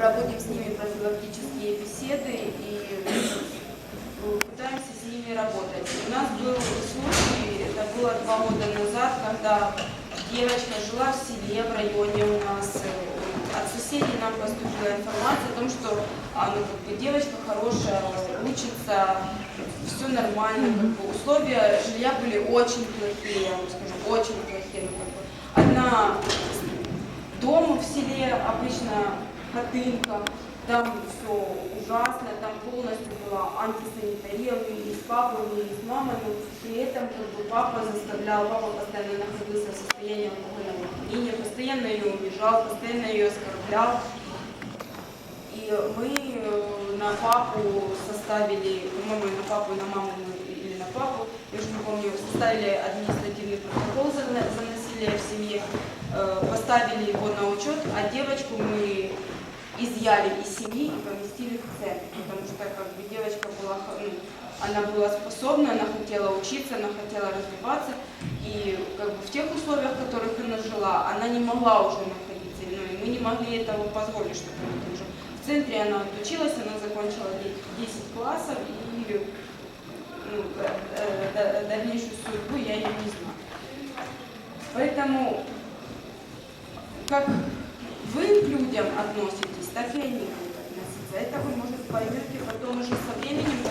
проводим с ними профилактические беседы и э, пытаемся с ними работать. У нас был случай, это было два года назад, когда девочка жила в селе, в районе у нас. От соседей нам поступила информация о том, что а, ну, как бы, девочка хорошая, учится, все нормально. Как бы, условия жилья были очень плохие, я вам скажу, очень плохие. Ну, одна дома в селе, обычно хатынка, там все ужасно, там полностью была антисанитария, есть папа, у нее есть мама, но при этом как бы, папа заставлял, папа постоянно находился в состоянии алкогольного опьянения, постоянно ее унижал, постоянно ее оскорблял. И мы э, на папу составили, по-моему, на папу, на маму или на папу, я уже не помню, составили административный протокол насилие в семье, э, поставили его на учет, а девочку мы изъяли из семьи и поместили в центр, потому что как бы девочка была, ну, она была способна, она хотела учиться, она хотела развиваться, и как бы в тех условиях, в которых она жила, она не могла уже находиться, ну, и мы не могли этого позволить, чтобы она жила. В центре она отучилась, она закончила де- 10 классов, и ну, э, э, да- дальнейшую судьбу я ее не знаю. Поэтому как вы к людям относитесь, так и они будут относиться. Это вы, может, поймете потом уже со временем.